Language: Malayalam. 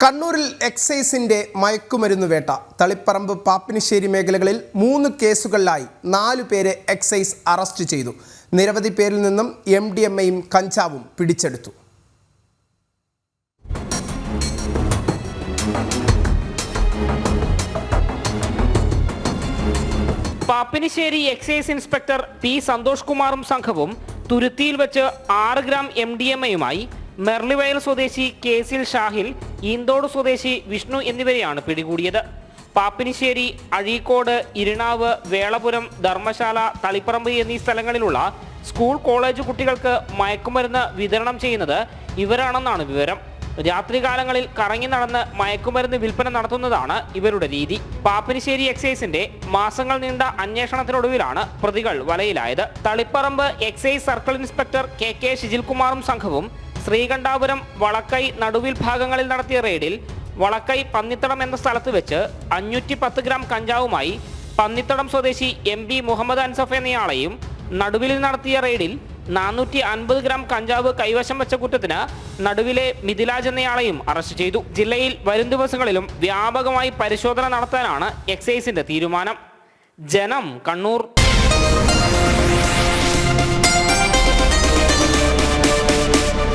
കണ്ണൂരിൽ എക്സൈസിന്റെ മയക്കുമരുന്ന് വേട്ട. തളിപ്പറമ്പ് പാപ്പിനിശ്ശേരി മേഖലകളിൽ മൂന്ന് കേസുകളിലായി നാലു പേരെ എക്സൈസ് അറസ്റ്റ് ചെയ്തു. നിരവധി പേരിൽ നിന്നും എം ഡി എം എയും കഞ്ചാവും പിടിച്ചെടുത്തു. Pappinisseri excise inspector P Santhosh കുമാറും സംഘവും തുരുത്തിയിൽ വെച്ച് ആറ് ഗ്രാം എം ഡി എം എയുമായി മെർലിവയൽ സ്വദേശി കേസിൽ ഷാഹിൽ ഈന്തോട് സ്വദേശി വിഷ്ണു എന്നിവരെയാണ് പിടികൂടിയത്. പാപ്പിനിശ്ശേരി അഴീക്കോട് ഇരിണാവ് വേളപുരം ധർമ്മശാല തളിപ്പറമ്പ് എന്നീ സ്ഥലങ്ങളിലുള്ള സ്കൂൾ കോളേജ് കുട്ടികൾക്ക് മയക്കുമരുന്ന് വിതരണം ചെയ്യുന്നത് ഇവരാണെന്നാണ് വിവരം. രാത്രികാലങ്ങളിൽ കറങ്ങി നടന്ന് മയക്കുമരുന്ന് വിൽപ്പന നടത്തുന്നതാണ് ഇവരുടെ രീതി. പാപ്പിനിശ്ശേരി എക്സൈസിന്റെ മാസങ്ങൾ നീണ്ട അന്വേഷണത്തിനൊടുവിലാണ് പ്രതികൾ വലയിലായത്. Taliparamba excise circle inspector K K ശിജിൽകുമാറും സംഘവും ശ്രീകണ്ഠാപുരം വളക്കൈ നടുവിൽ ഭാഗങ്ങളിൽ നടത്തിയ റെയ്ഡിൽ വളക്കൈ പന്നിത്തടം എന്ന സ്ഥലത്ത് വെച്ച് അഞ്ഞൂറ്റി പത്ത് ഗ്രാം കഞ്ചാവുമായി പന്നിത്തടം സ്വദേശി എം ബി മുഹമ്മദ് അൻസഫ് എന്നയാളെയും നടുവിലിൽ നടത്തിയ റെയ്ഡിൽ നാനൂറ്റി അൻപത് ഗ്രാം കഞ്ചാവ് കൈവശം വെച്ച കുറ്റത്തിന് നടുവിലെ മിഥിലാജ് എന്നയാളെയും അറസ്റ്റ് ചെയ്തു. ജില്ലയിൽ വരും ദിവസങ്ങളിലും വ്യാപകമായി പരിശോധന നടത്താനാണ് എക്സൈസിന്റെ തീരുമാനം. ജനം കണ്ണൂർ